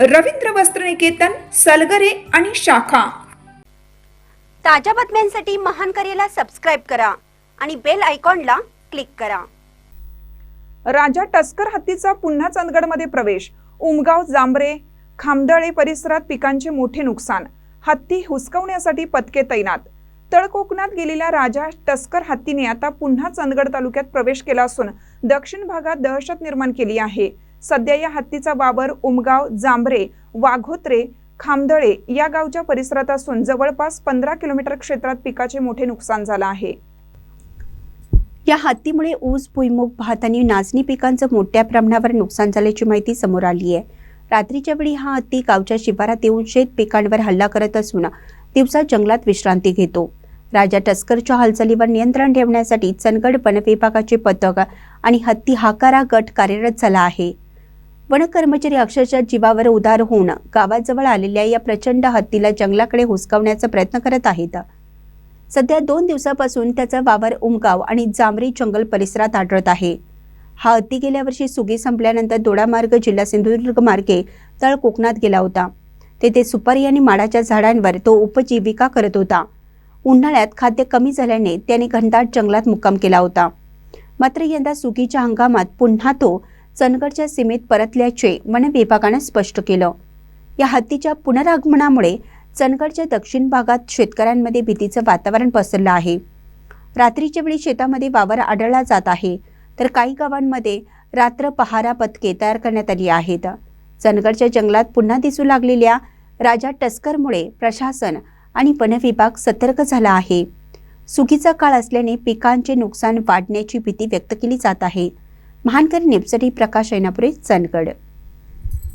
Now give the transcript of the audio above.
रवींद्र वस्त्रनिकेतन सलगरे आणि शाखा. ताज्या बातम्यांसाठी महान करेला सबस्क्राईब करा आणि बेल आयकॉनला क्लिक करा. राजा टस्कर हत्तीचा पुन्हा चंदगडमध्ये प्रवेश. उमगाव जांभरे खामदळे परिसरात पिकांचे मोठे नुकसान. हत्ती हुसकवण्यासाठी पथके तैनात. तळकोकणात गेलेल्या राजा टस्कर हत्तीने आता पुन्हा चंदगड तालुक्यात प्रवेश केला असून दक्षिण भागात दहशत निर्माण केली आहे. सध्या या हत्तीचा वावर उमगाव जांभरे वाघोत्रे खामदळे या गावच्या परिसरात असून जवळपास पंधरा किलोमीटर क्षेत्रात पिकाचे मोठे नुकसान झालं आहे. या हत्तीमुळे ऊस भुईमुग भात आणि नाचणी पिकांचं मोठ्या प्रमाणावर नुकसान झाल्याची माहिती समोर आली आहे. रात्रीच्या वेळी हा हत्ती गावच्या शिवारात येऊन शेत पिकांवर हल्ला करत असून दिवसा जंगलात विश्रांती घेतो. राजा टस्करच्या हालचालीवर नियंत्रण ठेवण्यासाठी चंदगड वन विभागाचे पथक आणि हत्ती हाकारा गट कार्यरत झाला आहे. वन कर्मचारी अक्षरशः जीवावर उदार होऊन गावाजवळ आलेल्या या प्रचंड हत्तीला जंगलाकडे हुसकावण्याचा प्रयत्न करत आहेत. सध्या दोन दिवसापासून त्याचा वावर उमगाव आणि जांभरी जंगल परिसरात आढळत आहे. हा हत्ती गेल्या वर्षी सुगी संपल्यानंतर दोडामार्ग जिल्हा सिंधुदुर्ग मार्गे तळ कोकणात गेला होता. तेथे सुपारी आणि माडाच्या झाडांवर तो उपजीविका करत होता. उन्हाळ्यात खाद्य कमी झाल्याने त्याने घनदाट जंगलात मुक्काम केला होता. मात्र यंदा सुगीच्या हंगामात पुन्हा तो चंदगडच्या सीमेत परतल्याचे वन विभागानं स्पष्ट केलं. या हत्तीच्या पुनरागमनामुळे चंदगडच्या दक्षिण भागात शेतकऱ्यांमध्ये भीतीचं वातावरण पसरलं आहे. रात्रीच्या वेळी शेतामध्ये वावर आढळला जात आहे तर काही गावांमध्ये रात्र पहारा पथके तयार करण्यात आली आहेत. चंदगडच्या जंगलात पुन्हा दिसू लागलेल्या राजा टस्करमुळे प्रशासन आणि वन विभाग सतर्क झाला आहे. सुगीचा काळ असल्याने पिकांचे नुकसान वाढण्याची भीती व्यक्त केली जात आहे. महानकर निपसरी प्रकाश ऐनापुरे चंदगड.